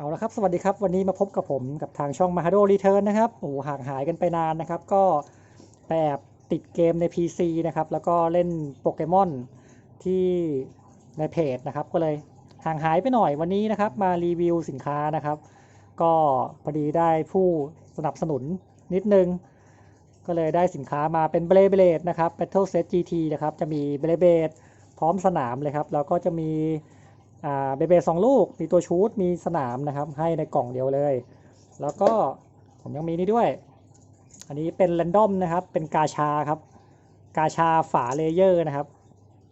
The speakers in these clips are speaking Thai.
เอาละครับสวัสดีครับวันนี้มาพบกับผมกับทางช่อง m a h a d o Return นะครับโอ้โหห่างหายกันไปนานนะครับ ก็ไปแอบติดเกมใน PC นะครับ แล้วก็เล่นโปเกมอนที่ในเพจนะครับ ก็เลยห่างหายไปหน่อยวันนี้นะครับ มารีวิวสินค้านะครับ ก็พอดีได้ผู้สนับสนุนนิดนึง ก็เลยได้สินค้ามาเป็นเบลเบลดนะครับ Battle Set GT นะครับ จะมีเบลเบดพร้อมสนามเลยครับ แล้วก็จะมี อ่าเบเบสองลูกมีตัวชูดมีสนามนะครับ ให้ในกล่องเดียวเลย แล้วก็ผมยังมีนี่ด้วย อันนี้เป็นแรนดอมนะครับ เป็นกาชาครับ กาชาฝาเลเยอร์นะครับ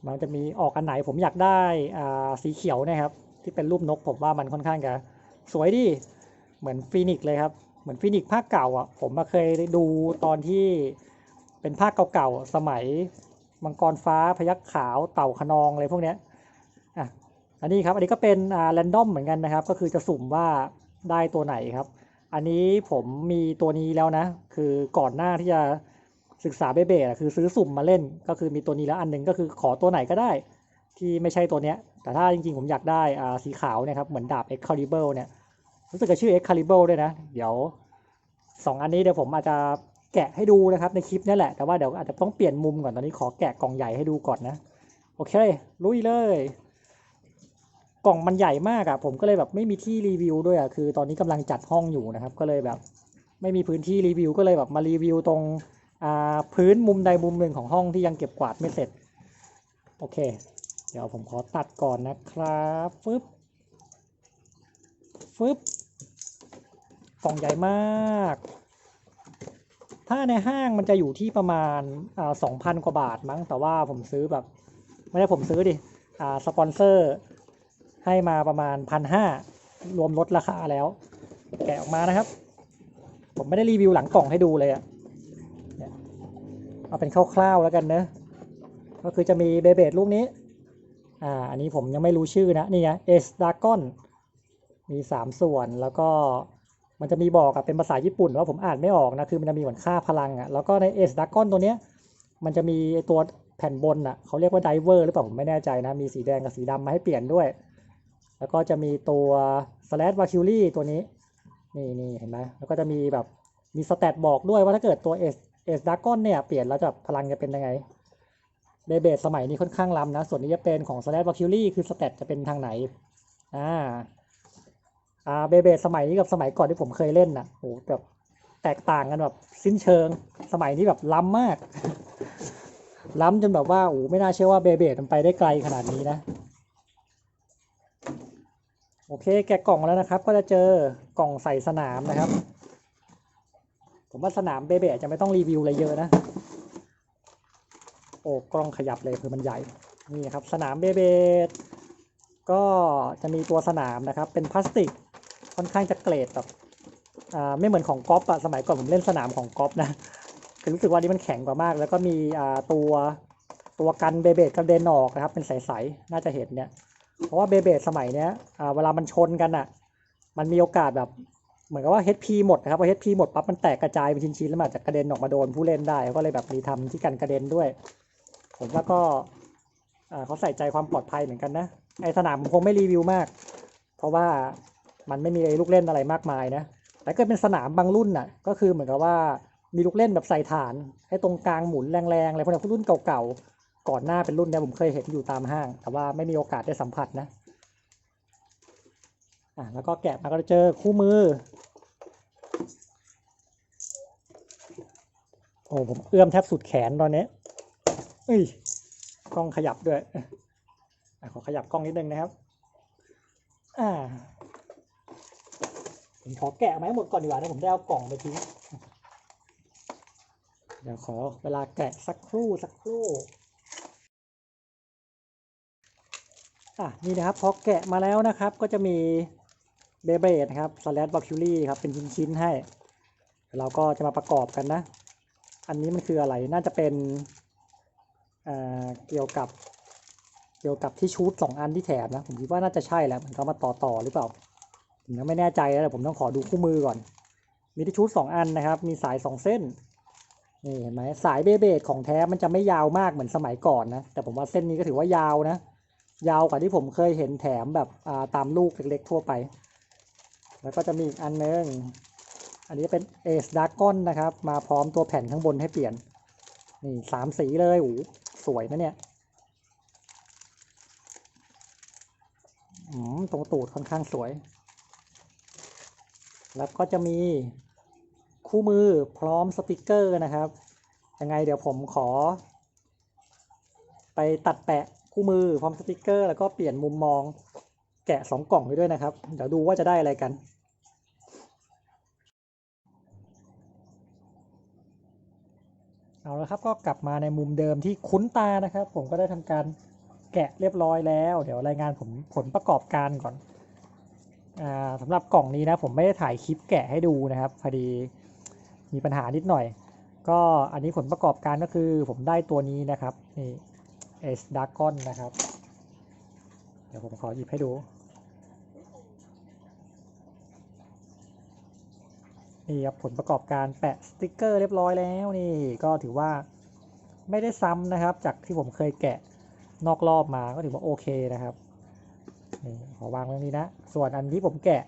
มันจะมีออกอันไหนผมอยากได้อ่าสีเขียวนะครับ ที่เป็นรูปนกผมว่ามันค่อนข้างจะสวยดี เหมือนฟีนิกซ์เลยครับ เหมือนฟีนิกซ์ภาคเก่าอะ ผมมาเคยดูตอนที่เป็นภาคเก่าๆสมัยมังกรฟ้าพยักขาวเต่าขนองอะไรพวกเนี้ย อันนี้ครับอันนี้ก็เป็นอ่าแรนดอมเหมือนกันนะครับ ก็คือจะสุ่มว่าได้ตัวไหนครับ อันนี้ผมมีตัวนี้แล้วนะ คือก่อนหน้าที่จะศึกษาเบเบะคือซื้อสุ่มมาเล่น ก็คือมีตัวนี้แล้วอันหนึ่งก็คือขอตัวไหนก็ได้ ที่ไม่ใช่ตัวเนี้ย แต่ถ้าจริงๆผมอยากได้อ่าสีขาวเนะครับเหมือนดาบ Excalibur เนี่ยรู้สึกจะชื่อ Excalibur ด้วยนะ เดี๋ยวสองอันนี้เดี๋ยวผมอาจจะแกะให้ดูนะครับในคลิปนี้แหละ แต่ว่าเดี๋ยวอาจจะต้องเปลี่ยนมุมก่อนตอนนี้ขอแกะกล่องใหญ่ให้ดูก่อนนะ โอเค ลุยเลย กล่องมันใหญ่มากอะ่ะผมก็เลยแบบไม่มีที่รีวิวด้วยอะ่ะคือตอนนี้กำลังจัดห้องอยู่นะครับ ก็เลยแบบไม่มีพื้นที่รีวิวก็เลยแบบมารีวิวตรงอ่าพื้นมุมใดมุมหนึ่งของห้องที่ยังเก็บกวาดไม่เสร็จ โอเค เดี๋ยวผมขอตัดก่อนนะครับฟึบฟึบกล่องใหญ่มาก ถ้าในห้างมันจะอยู่ที่ประมาณอ่าสองพันกว่าบาทมั้ง แต่ว่าผมซื้อแบบ ไม่ได้ผมซื้อดิอ่าสปอนเซอร์ ให้มาประมาณพันห้ารวมลดราคาแล้ว แกะออกมานะครับ ผมไม่ได้รีวิวหลังกล่องให้ดูเลยอะเนี่ยเอาเป็นคร่าวๆแล้วกันเนอะก็คือจะมีเบเบดลูกนี้ อ่า อันนี้ผมยังไม่รู้ชื่อนะ นี่ไงเอสดากอนมีสามส่วนแล้วก็มันจะมีบอกอะเป็นภาษาญี่ปุ่นว่าผมอ่านไม่ออกนะ คือมันจะมีเหมือนค่าพลังอะแล้วก็ในเอสดากอนตัวเนี้ย มันจะมีตัวแผ่นบนอะเขาเรียกว่าไดเวอร์หรือเปล่าผมไม่แน่ใจนะ มีสีแดงกับสีดำมาให้เปลี่ยนด้วย แล้วก็จะมีตัว slash v a c u l y ตัวนี้ นี่นี่เห็นไหมแล้วก็จะมีแบบ มีสเตตบอกด้วยว่าถ้าเกิดตัว S S d r a g o n เนี่ย เปลี่ยนแล้วจะพลังจะเป็นยังไงเบเบสสมัยนี้ค่อนข้างล้ำนะ ส่วนนี้จะเป็นของ slash v a c u l y คือสเตตจะเป็นทางไหน อ่า อ่าเบเบสสมัยนี้กับสมัยก่อนที่ผมเคยเล่นน่ะโหแบบแตกต่างกันแบบสิ้นเชิง สมัยนี้แบบล้ำมาก ล้ำจนแบบว่าโอ้ไม่น่าเชื่อว่าเบเบดมันไปได้ไกลขนาดนี้นะ โอเค แกะกล่องแล้วนะครับ ก็จะเจอกล่องใส่สนามนะครับ ผมว่าสนามเบเบจะไม่ต้องรีวิวอะไรเยอะนะ โอ้กล้องขยับเลยคือมันใหญ่ นี่นะครับ สนามเบเบก็จะมีตัวสนามนะครับ เป็นพลาสติก ค่อนข้างจะเกรดแบบอ่าไม่เหมือนของกอล์ฟอะสมัยก่อนผมเล่นสนามของกอล์ฟนะคือรู้สึกว่านี่มันแข็งกว่ามาก แล้วก็มีอ่าตัวตัวกันเบเบกระเด็นออกนะครับ เป็นใสๆน่าจะเห็นเนี่ย เพราะว่าเบเบดสมัยเนี้ยเวลามันชนกันอะ มันมีโอกาสแบบเหมือนกับว่า HP หมดนะครับพอ HP หมดปั๊บมันแตกกระจายเป็นชิ้นๆแล้วมันอาจจะกระเด็นออกมาโดนผู้เล่นได้ก็เลยแบบมีทำที่กันกระเด็นด้วย ผมว่าก็เขาใส่ใจความปลอดภัยเหมือนกันนะไอสนามผมคงไม่รีวิวมาก เพราะว่ามันไม่มีลูกเล่นอะไรมากมายนะแต่ก็เป็นสนามบางรุ่นน่ะ ก็คือเหมือนกับว่ามีลูกเล่นแบบใส่ฐานให้ตรงกลางหมุนแรงๆอะไรพวกนี้รุ่นเก่าๆ ก่อนหน้าเป็นรุ่นเนี้ยผมเคยเห็นอยู่ตามห้าง แต่ว่าไม่มีโอกาสได้สัมผัสนะอะแล้วก็แกะมาก็จะเจอคู่มือ โอ้ผมเอื้อมแทบสุดแขนตอนนี้เอ้ยกล้องขยับด้วยอขอขยับกล้องนิดนึงนะครับ อ่าผมขอแกะมาให้หมดก่อนดีกว่านะผมได้เอากล่องไปทิ้งเดี๋ยวขอเวลาแกะสักครู่สักครู่ อะนี่นะครับพอแกะมาแล้วนะครับ ก็จะมีเบเบดนะครับสแลดบัคคิวรี่ครับเป็นชิ้นๆให้ เราก็จะมาประกอบกันนะ อันนี้มันคืออะไรน่าจะเป็นเอ่อเกี่ยวกับเกี่ยวกับที่ชูดสองอันที่แถมนะ ผมคิดว่าน่าจะใช่แหละมันเขามาต่อต่อหรือเปล่าผมยังไม่แน่ใจนะแต่ผมต้องขอดูคู่มือก่อน มีที่ชูดสองอันนะครับ มีสายสองเส้นนี่เห็นไหมสายเบเบดของแท้มันจะไม่ยาวมากเหมือนสมัยก่อนนะ แต่ผมว่าเส้นนี้ก็ถือว่ายาวนะ ยาวกว่าที่ผมเคยเห็นแถมแบบตามลูกเล็กๆทั่วไป แล้วก็จะมีอีกอันนึง อันนี้เป็นเอสดากอนนะครับ มาพร้อมตัวแผ่นข้างบนให้เปลี่ยน นี่สามสีเลยโอ้โหสวยนะเนี่ยตรงตูดค่อนข้างสวย แล้วก็จะมีคู่มือพร้อมสติกเกอร์นะครับ ยังไงเดี๋ยวผมขอ ไปตัดแปะ คู่มือพร้อมสติกเกอร์ แล้วก็เปลี่ยนมุมมองแกะสองกล่องไปด้วยนะครับ เดี๋ยวดูว่าจะได้อะไรกันเอาละครับก็กลับมาในมุมเดิมที่คุ้นตานะครับ ผมก็ได้ทำการแกะเรียบร้อยแล้ว เดี๋ยวรายงานผมผลประกอบการก่อนอ่าสำหรับกล่องนี้นะผมไม่ได้ถ่ายคลิปแกะให้ดูนะครับพอดีมีปัญหานิดหน่อย ก็อันนี้ผลประกอบการก็คือผมได้ตัวนี้นะครับนี่ เอสดากอนนะครับ เดี๋ยวผมขอหยิบให้ดู นี่ครับผลประกอบการแปะสติกเกอร์เรียบร้อยแล้วนี่ก็ถือว่าไม่ได้ซ้ำนะครับ จากที่ผมเคยแกะนอกรอบมาก็ถือว่าโอเคนะครับนี่ขอวางไว้ตรงนี้นะ ส่วนอันที่ผมแกะ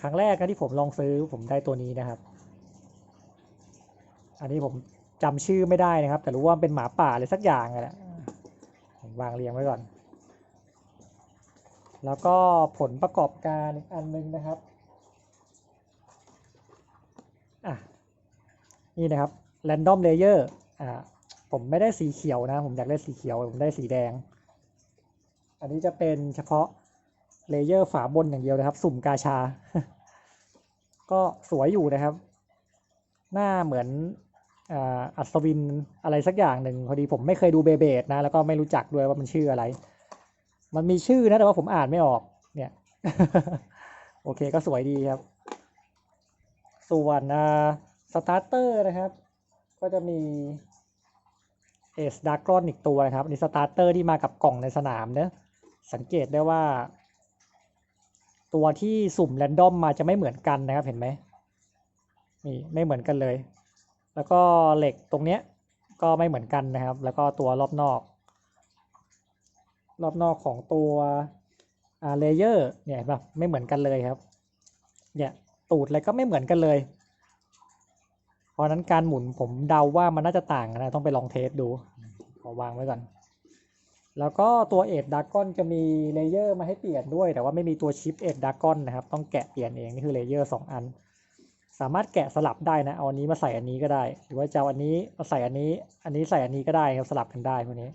ครั้งแรกนะที่ผมลองซื้อผมได้ตัวนี้นะครับ อันนี้ผมจำชื่อไม่ได้นะครับ แต่รู้ว่าเป็นหมาป่าอะไรสักอย่างอะแหละ วางเรียงไว้ก่อน แล้วก็ผลประกอบการอีกอันหนึงนะครับอะนี่นะครับ random layer อ่าผมไม่ได้สีเขียวนะ ผมอยากได้สีเขียว ผมได้สีแดง อันนี้จะเป็นเฉพาะเลเยอร์ฝาบนอย่างเดียวนะครับ สุ่มกาชา ก็สวยอยู่นะครับ หน้าเหมือน อัศวินอะไรสักอย่างหนึ่งพอดีผมไม่เคยดูเบเบดนะ แล้วก็ไม่รู้จักด้วยว่ามันชื่ออะไร มันมีชื่อนะแต่ว่าผมอ่านไม่ออก เนี่ย โอเคก็สวยดีครับ ส่วนสตาร์เตอร์นะครับ ก็จะมีเอสดากรอนอีกตัวนะครับนนี่สตาร์เตอร์ที่มากับกล่องในสนามเนะสังเกตได้ว่า ตัวที่สุ่มแรนดอมมาจะไม่เหมือนกันนะครับเห็นไหมนี่ไม่เหมือนกันเลย แล้วก็เหล็กตรงเนี้ยก็ไม่เหมือนกันนะครับ แล้วก็ตัวรอบนอก รอบนอกของตัวเลเยอร์เนี่ยเห็นปะไม่เหมือนกันเลยครับเนี่ยตูดอะไรก็ไม่เหมือนกันเลย เพราะนั้นการหมุนผมเดาว่ามันน่าจะต่างนนะต้องไปลองเทสดูขอวางไว้ก่อน แล้วก็ตัวเอ็ดดากอนจะมีเลเยอร์มาให้เปลี่ยนด้วย แต่ว่าไม่มีตัวชิปเอ็ดดากอนนะครับ ต้องแกะเปลี่ยนเอง นี่คือเลเยอร์สองอัน สามารถแกะสลับได้นะเอาอันนี้มาใส่อันนี้ก็ได้ หรือว่าจะเอาอันนี้มาใส่อันนี้ อันนี้ใส่อันนี้ก็ได้ครับสลับกันได้พวกนี้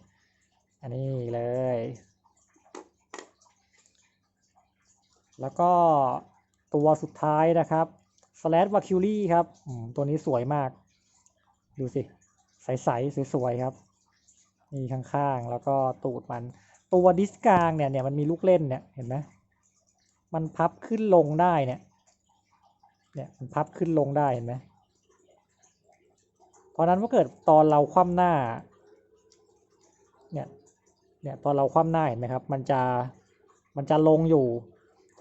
อันนี้เลย แล้วก็ตัวสุดท้ายนะครับ slash v a c u l y ครับตัวนี้สวยมาก ดูสิ ใสๆสวยๆครับนี่ข้างๆ แล้วก็ตูดมัน ตัวดิสกลางเนี่ยเนี่ยมันมีลูกเล่นเนี่ยเห็นไหมมันพับขึ้นลงได้เนี่ย เนี่ยมันพับขึ้นลงได้เห็นไหมเพราะนั้นถ้าเกิดตอนเราคว่ำหน้า เนี่ยเนี่ยตอนเราคว่ำหน้าเห็นไหมครับ มันจะมันจะลงอยู่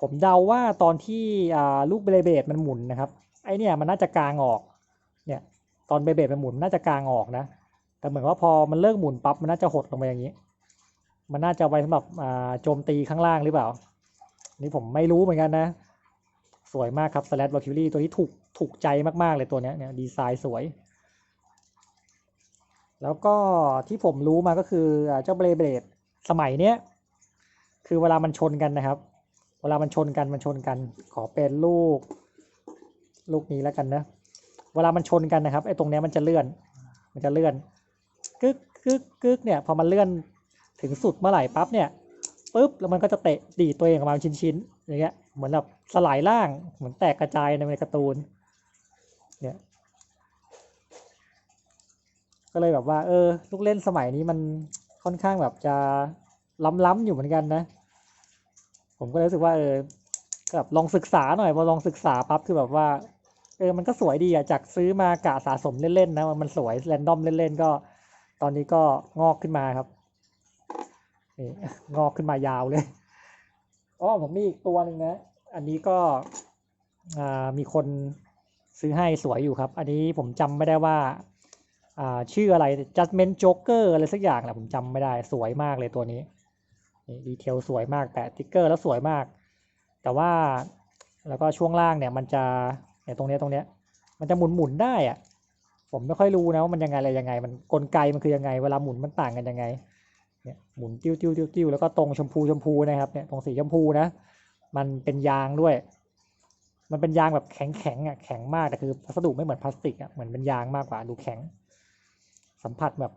ผมเดาว่าตอนที่อ่าลูกเบลเบดมันหมุนนะครับ ไอเนี่ยมันน่าจะกลางออก เนี่ยตอนเบลเบดมันหมุนน่าจะกลางออกนะ แต่เหมือนว่าพอมันเลิกหมุนปั๊บมันน่าจะหดลงไปอย่างนี้ มันน่าจะไว้สำหรับอ่าโจมตีข้างล่างหรือเปล่า นี่ผมไม่รู้เหมือนกันนะ สวยมากครับ Slash v a c u l y ตัวนี้ถูกถูกใจมากๆเลยตัวนี้เนี่ยดีไซน์สวย แล้วก็ที่ผมรู้มาก็คือเจ้าเบลเบดสมัยเนี้ยคือเวลามันชนกันนะครับ เวลามันชนกันมันชนกัน ขอเป็นลูก ลูกนี้แล้วกันนะ เวลามันชนกันนะครับไอ้ตรงเนี้ยมันจะเลื่อน มันจะเลื่อนกึกกึกกึกเนี่ยพอมันเลื่อนถึงสุดเมื่อไหร่ปั๊บเนี่ยปุ๊บแล้วมันก็จะเตะดีตัวเองออกมาเป็นชิ้นๆอย่างเงี้ย เหมือนแบบสลายร่าง เหมือนแตกกระจายในการ์ตูน เนี่ย ก็เลยแบบว่า เออ ลูกเล่นสมัยนี้มันค่อนข้างแบบจะล้ำๆอยู่เหมือนกันนะ ผมก็เลยรู้สึกว่าเออก็แบบลองศึกษาหน่อยพอลองศึกษาปั๊บคือแบบว่า เออ มันก็สวยดีอะจากซื้อมากะสะสมเล่นๆนะ มันสวยแรนดอมเล่นๆก็ ตอนนี้ก็งอกขึ้นมาครับนี่งอกขึ้นมายาวเลย อ๋อผมมีอีกตัวหนึ่งนะ อันนี้ก็มีคนซื้อให้สวยอยู่ครับ อันนี้ผมจำไม่ได้ว่าาชื่ออะไร Judgment Joker อะไรสักอย่างแหละผมจำไม่ได้สวยมากเลยตัวนี้นี่ดีเทลสวยมากแปะติ๊กเกอร์แล้วสวยมาก แต่ว่าแล้วก็ช่วงล่างเนี่ยมันจะเนี่ยตรงเนี้ยตรงเนี้ยมันจะหมุนหมุนๆได้อะผมไม่ค่อยรู้นะว่ามันยังไงอะไรยังไง มันกลไกมันคือยังไง เวลาหมุนมันต่างกันยังไง เนี่ยหมุนติ้วติ้วติ้วติ้วแล้วก็ตรงชมพูชมพูนะครับเนี่ยตรงสีชมพูนะ มันเป็นยางด้วย มันเป็นยางแบบแข็งแข็งๆอะแข็งมากแต่คือวัสดุไม่เหมือนพลาสติกอะเหมือนเป็นยางมากกว่าดูแข็ง สัมผัสแบบ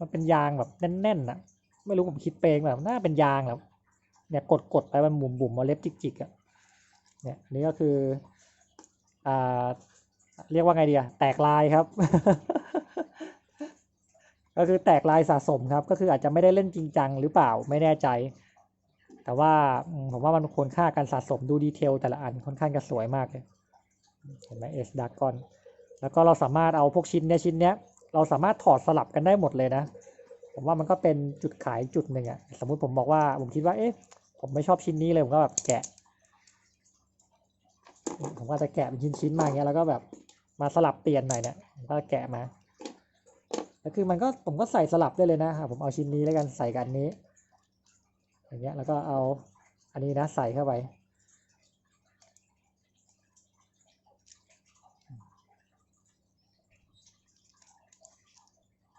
มันเป็นยางแบบแน่นๆอะ ไม่รู้ผมคิดเปเองแบบน่าเป็นยางแบบเนี่ยกดกดไปมันบุ่มบุ่มมาเล็บจิกๆอะเนี่ยนี่ก็คืออ่าเรียกว่าไงดีอะแตกลายครับ ก็คือแตกลายสะสมครับ ก็คืออาจจะไม่ได้เล่นจริงจังหรือเปล่าไม่แน่ใจ แต่ว่าผมว่ามันควรค่าการสะสมดูดีเทลแต่ละอันค่อนข้างจะสวยมากเลยเห็นไหมเอสดากอนแล้วก็เราสามารถเอาพวกชิ้นเนี้ยชิ้นเนี้ยเราสามารถถอดสลับกันได้หมดเลยนะ ผมว่ามันก็เป็นจุดขายจุดหนึ่งอะสมมุติผมบอกว่าผมคิดว่าเอ๊ะผมไม่ชอบชิ้นนี้เลยผมก็แบบแกะ ผมก็จะแกะเป็นชิ้นๆมาอย่างเงี้ยแล้วก็แบบมาสลับเปลี่ยนหน่อยเนี่ยผมก็แกะมา แล้วคือมันก็ผมก็ใส่สลับได้เลยนะอะผมเอาชิ้นนี้แล้วกันใส่กันนี้ อย่างเงี้ยแล้วก็เอาอันนี้นะใส่เข้าไป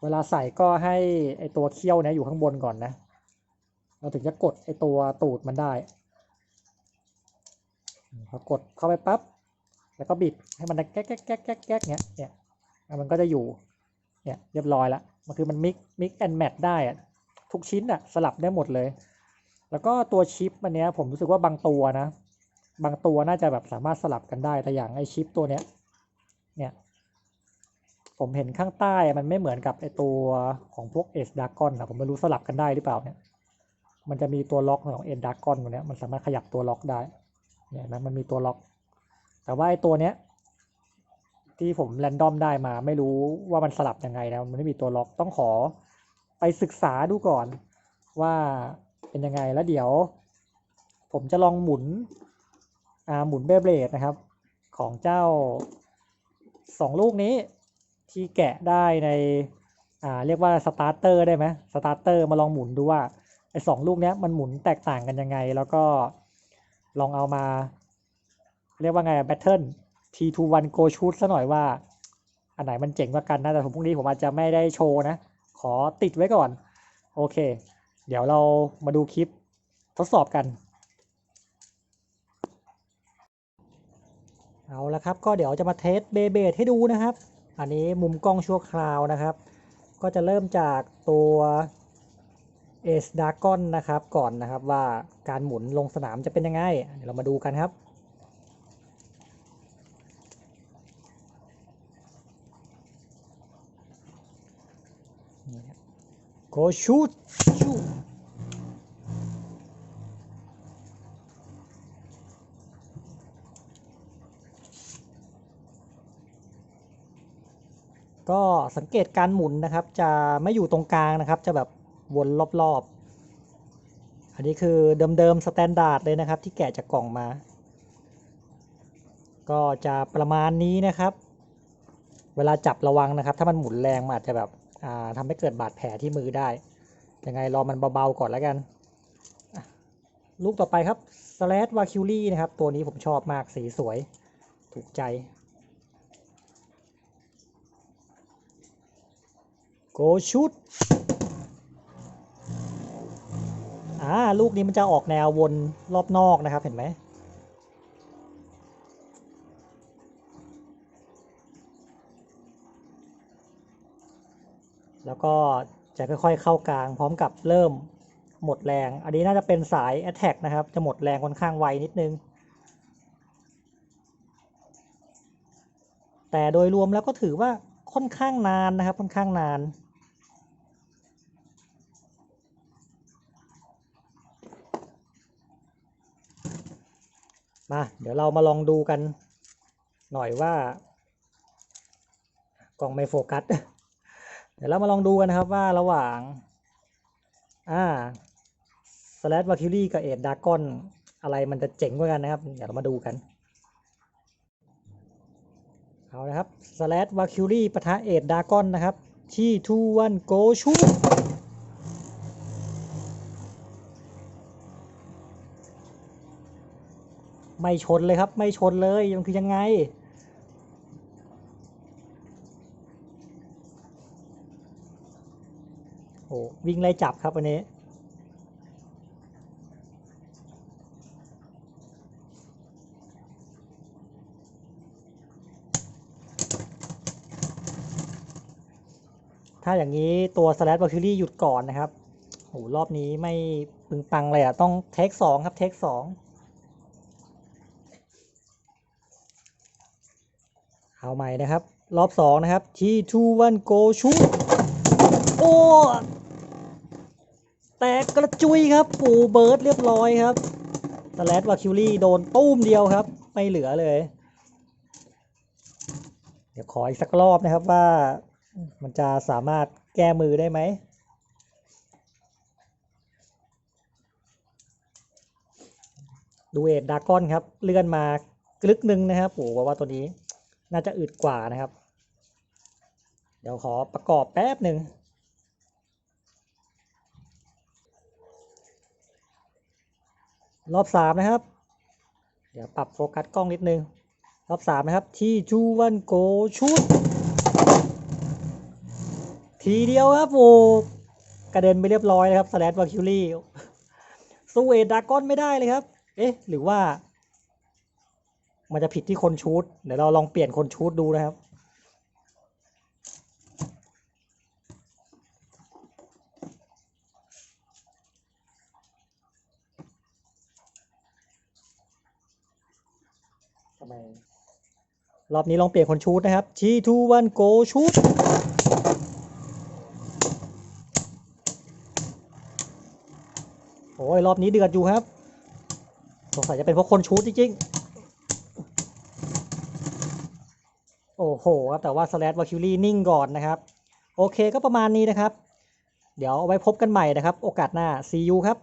เวลาใส่ก็ให้ไอตัวเขี้ยวเนี้ยอยู่ข้างบนก่อนนะ เราถึงจะกดไอตัวตูดมันได้พอกดเข้าไปปั๊บแล้วก็บิดให้มันแก๊กแก๊กแก๊กแก๊กแก๊กเนี้ยเนี่ยมันก็จะอยู่ เนี่ยเรียบร้อยละมันคือมันมิกมิกแอนแมทได้อะทุกชิ้นอะสลับได้หมดเลย แล้วก็ตัวชิปอันเนี้ยผมรู้สึกว่าบางตัวนะ บางตัวน่าจะแบบสามารถสลับกันได้แต่อย่างไอชิปตัวเนี้ยเนี่ยผมเห็นข้างใต้มันไม่เหมือนกับไอตัวของพวกเอสดากอนนะผมไม่รู้สลับกันได้หรือเปล่าเนี่ยมันจะมีตัวล็อกของเอสดากอนตัวเนี้ยมันสามารถขยับตัวล็อกได้เนี่ยนะมันมีตัวล็อก แต่ว่าไอตัวเนี้ย ที่ผมแรนดอมได้มา ไม่รู้ว่ามันสลับยังไงนะมันไม่มีตัวล็อกต้องขอไปศึกษาดูก่อนว่าเป็นยังไงแล้วเดี๋ยว ผมจะลองหมุนอ่าหมุนเบเบลดนะครับ ของเจ้าสองลูกนี้ที่แกะได้ในอ่าเรียกว่าสตาร์เตอร์ได้ไหมสตาร์เตอร์มาลองหมุนดูว่าไอ้สองลูกนี้มันหมุนแตกต่างกันยังไง แล้วก็ลองเอามา เรียกว่าไงแบทเทิล ที T21 Go Shoot ซะหน่อยว่า อันไหนมันเจ๋งกว่ากันนะ แต่ผมพรุ่งนี้ผมอาจจะไม่ได้โชว์นะ ขอติดไว้ก่อน โอเค เดี๋ยวเรามาดูคลิปทดสอบกัน เอาละครับ ก็เดี๋ยวจะมาเทสเบเบดให้ดูนะครับ อันนี้มุมกล้องชั่วคราวนะครับ ก็จะเริ่มจากตัวเอสดากอนนะครับก่อนนะครับว่าการหมุนลงสนามจะเป็นยังไง เดี๋ยวเรามาดูกันครับ Go shoot ชูก็สังเกตการหมุนนะครับ จะไม่อยู่ตรงกลางนะครับ จะแบบวนรอบๆ อันนี้คือเดิมๆสแตนดาร์ดเลยนะครับ ที่แกะจากกล่องมา ก็จะประมาณนี้นะครับ เวลาจับระวังนะครับ ถ้ามันหมุนแรงมันอาจจะแบบ ทำให้เกิดบาดแผลที่มือได้ ยังไงรอมันเบาๆก่อนแล้วกัน ลูกต่อไปครับ Slash v a c u l i นะครับ ตัวนี้ผมชอบมากสีสวย ถูกใจ Go shoot อ่าลูกนี้มันจะออกแนววนรอบนอกนะครับเห็นไหม แล้วก็จะค่อยๆเข้ากลางพร้อมกับเริ่มหมดแรง อันนี้น่าจะเป็นสาย Attack นะครับ จะหมดแรงค่อนข้างไวนิดนึง แต่โดยรวมแล้วก็ถือว่าค่อนข้างนานนะครับ ค่อนข้างนาน มา เดี๋ยวเรามาลองดูกันหน่อยว่ากล้องไม่โฟกัส เดี๋ยวเรามาลองดูกันนะครับว่าระหว่าง อ่าสแลดวาคิลี่กับเอ็ดดากอนอะไรมันจะเจ๋งกว่ากันนะครับ เดี๋ยวเรามาดูกัน เอานะครับสแลดวาคิลี่ปะทะเอ็ดดากอนนะครับ ที่ทูวันโกชูไม่ชนเลยครับ ไม่ชนเลยมันคือยังไง โอ้วิ่งไล่จับครับวันนี้ ถ้าอย่างนี้ตัว slash v a l k y r i e หยุดก่อนนะครับโหรอบนี้ไม่ปึงปังเลยอะ ต้องเทคสองครับ เทคสองเอาใหม่นะครับ รอบสองนะครับ ที่ two one go shoot โอ้แตกกระจุยครับปูเบิร์ดเรียบร้อยครับสแลดวาคิวลี่โดนตุ้มเดียวครับ ไม่เหลือเลย เดี๋ยวขออีกสักรอบนะครับว่ามันจะสามารถแก้มือได้ไหมดูเอ็ดดากอนครับ เลื่อนมาลึกหนึ่งนะครับโอ้โหว่าตัวนี้ น่าจะอึดกว่านะครับ เดี๋ยวขอประกอบแป๊บหนึ่ง รอบสามนะครับ เดี๋ยวปรับโฟกัสกล้องนิดนึง รอบสามนะครับ ที่จูวันโกชุด ทีเดียวครับโอ้กระเด็นไปเรียบร้อยเลยครับสแลดวาคิวลี่สู้เอดากอนไม่ได้เลยครับ เอ๊ะ หรือว่า มันจะผิดที่คนชูดเดี๋ยวเราลองเปลี่ยนคนชูดดูนะครับ ทำไมรอบนี้ลองเปลี่ยนคนชูดนะครับ G 2 1 go ชูดโอ้ยรอบนี้เดือดอยู่ครับ สงสัยจะเป็นเพราะคนชูดจริงๆ โอ้โหครับแต่ว่าสแลดวาคิวลี่นิ่งก่อนนะครับ โอเคก็ประมาณนี้นะครับ เดี๋ยวเอาไว้พบกันใหม่นะครับ โอกาสหน้า see you ครับ